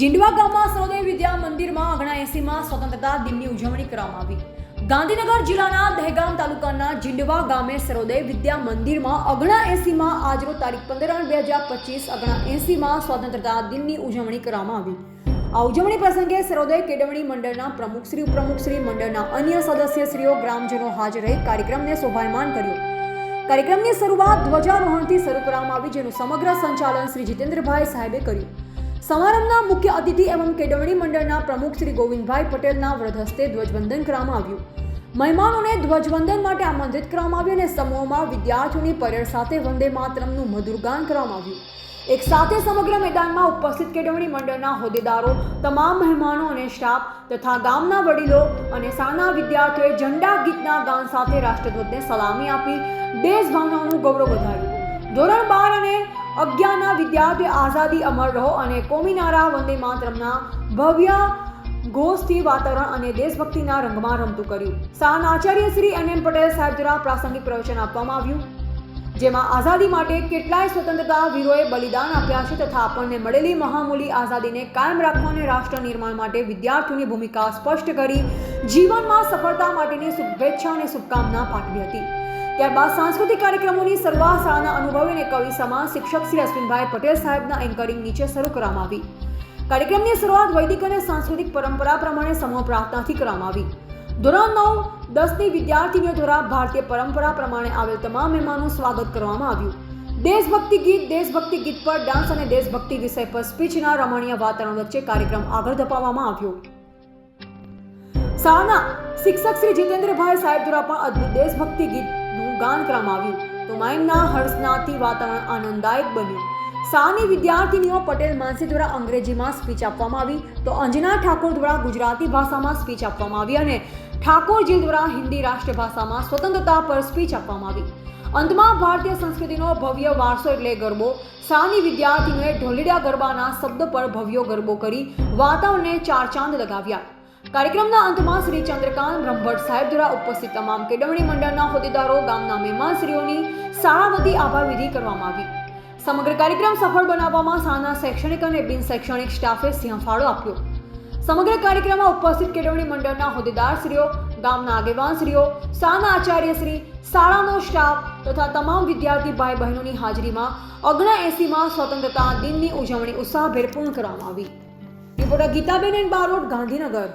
જીંડવા ગામમાં સરોદય વિદ્યા મંદિરમાં અગણા એસીમાં સ્વતંત્રતા દિનની ઉજવણી કરવામાં આવી. ગાંધીનગર જિલ્લાના દહેગામ તાલુકાના જીંડવા ગામે સરોદય વિદ્યા મંદિરમાં અગણા એસીમાં આજરોજ તારીખ પંદર આઠ બે હજાર પચીસ અગણા એસીમાં સ્વતંત્રતા દિનની ઉજવણી કરવામાં આવી. આ ઉજવણી પ્રસંગે સરોદય કેળવણી મંડળના પ્રમુખ શ્રી, ઉપપ્રમુખ શ્રી, મંડળના અન્ય સદસ્યશ્રીઓ, ગ્રામજનો હાજર રહી કાર્યક્રમને શોભાયમાન કર્યો. કાર્યક્રમની શરૂઆત ધ્વજારોહણથી શરૂ કરવામાં આવી, જેનું સમગ્ર સંચાલન શ્રી જીતેન્દ્રભાઈ સાહેબે કર્યું. સમારંભના મુખ્ય અતિથિ એવં કેળવણી મંડળના પ્રમુખ શ્રી ગોવિંદભાઈ પટેલના વ્રધસ્તે હસ્તે ધ્વજવંદન કરવામાં આવ્યું. મહેમાનોને ધ્વજવંદન માટે આમંત્રિત કરવામાં આવ્યું અને સમૂહમાં વિદ્યાર્થીઓની પરેડ સાથે વંદે માતરમનું મધુર ગાન કરવામાં આવ્યું. એક સાથે સમગ્ર મેદાનમાં ઉપસ્થિત કેળવણી મંડળના હોદ્દેદારો, તમામ મહેમાનો અને સ્ટાફ તથા ગામના વડીલો અને શાળાના વિદ્યાર્થીઓએ ઝંડા ગીતના ગાન સાથે રાષ્ટ્રધ્વજને સલામી આપી દેશ ભાવનાનું ગૌરવ વધાર્યું. ધોરણ બાર અને અગિયારના વિદ્યાર્થીઓ આઝાદી અમર રહો અને કોમિનારા વંદે માતરમના ભવ્ય ઘોષથી વાતાવરણ અને દેશભક્તિના રંગમાં રમતું કર્યું. સાન આચાર્ય શ્રી એન પટેલ સાહેબ દ્વારા પ્રાસંગિક પ્રવચન આપવામાં આવ્યું. જેમાં આઝાદી માટે કેટલાય સ્વતંત્રતા વીરોએ બલિદાન આપ્યા છે તથા આપણને મળેલી મહામૂલી આઝાદીને કાયમ રાખવા અને રાષ્ટ્ર નિર્માણ માટે વિદ્યાર્થીઓની ભૂમિકા સ્પષ્ટ કરી, જીવનમાં સફળતા માટેની શુભેચ્છા અને શુભકામના પાઠવી હતી. ત્યારબાદ સાંસ્કૃતિક કાર્યક્રમોની શરૂઆત શાળાના અનુભવી અને કવિ સમાજ શિક્ષક શ્રી અશ્વિનભાઈ પટેલ સાહેબના એન્કરિંગ નીચે શરૂ કરવામાં આવી. કાર્યક્રમની શરૂઆત વૈદિક અને સાંસ્કૃતિક પરંપરા પ્રમાણે સમૂહ પ્રાર્થનાથી કરવામાં આવી. ધોરણ નવ, દસની વિદ્યાર્થીનીઓ દ્વારા ભારતીય પરંપરા પ્રમાણે આવેલ તમામ મહેમાનનું સ્વાગત કરવામાં આવ્યું. દેશભક્તિ ગીત દેશભક્તિ ગીત પર ડાન્સ અને દેશભક્તિ વિષય પર સ્પીચના રમણીય વાતાવરણ વચ્ચે કાર્યક્રમ આગળ ધપાવવામાં આવ્યો. શાળાના શિક્ષક શ્રી જીતેન્દ્રભાઈ સાહેબ દ્વારા પણ અદ્ભુત દેશભક્તિ ગીતનું ગાન કરવામાં આવ્યું તો માઇમના હર્ષનાથી વાતાવરણ આનંદદાયક બન્યું. સાની વિદ્યાર્થીનીઓ પટેલ માનસી દ્વારા અંગ્રેજીમાં સ્પીચ આપવામાં આવી તો અંજના ઠાકોર દ્વારા ગુજરાતી ભાષામાં સ્પીચ આપવામાં આવી અને ઠાકોરજી દ્વારા હિન્દી રાષ્ટ્રભાષામાં સ્વતંત્રતા પર સ્પીચ આપવામાં આવી. અંતમાં ભારતીય સંસ્કૃતિનો ભવ્ય વારસો એટલે ગરબો. સાની વિદ્યાર્થીઓએ ઢોલીડા ગરબાના શબ્દ પર ભવ્યો ગરબો કરી વાતાવરણને ચાર ચાંદ લગાવ્યા. કાર્યક્રમના અંતમાં શ્રી ચંદ્રકાંત બ્રહ્મભટ્ટ સાહેબ દ્વારા ઉપસ્થિત તમામ કેળવણી મંડળના હોદ્દેદારો, ગામના મહેમાનશ્રીઓની શાળા વતી આભાર વિધિ કરવામાં આવી. સમગ્ર કાર્યક્રમ સફળ બનાવવામાં શાળાના શૈક્ષણિક અને બિન શૈક્ષણિક સ્ટાફે સિંહફાળો આપ્યો. સમગ્ર કાર્યક્રમમાં ઉપસ્થિત કેળવણી મંડળના હોદ્દેદારશ્રીઓ, ગામના આગેવાનશ્રીઓ, શાળાના આચાર્યશ્રી, શાળાનો સ્ટાફ તથા તમામ વિદ્યાર્થી ભાઈ બહેનોની હાજરીમાં અગ્ન એસીમાં સ્વતંત્રતા દિનની ઉજવણી ઉત્સાહભેર પૂર્ણ કરવામાં આવી. Reporter Geetaben N Barot, Gandhinagar.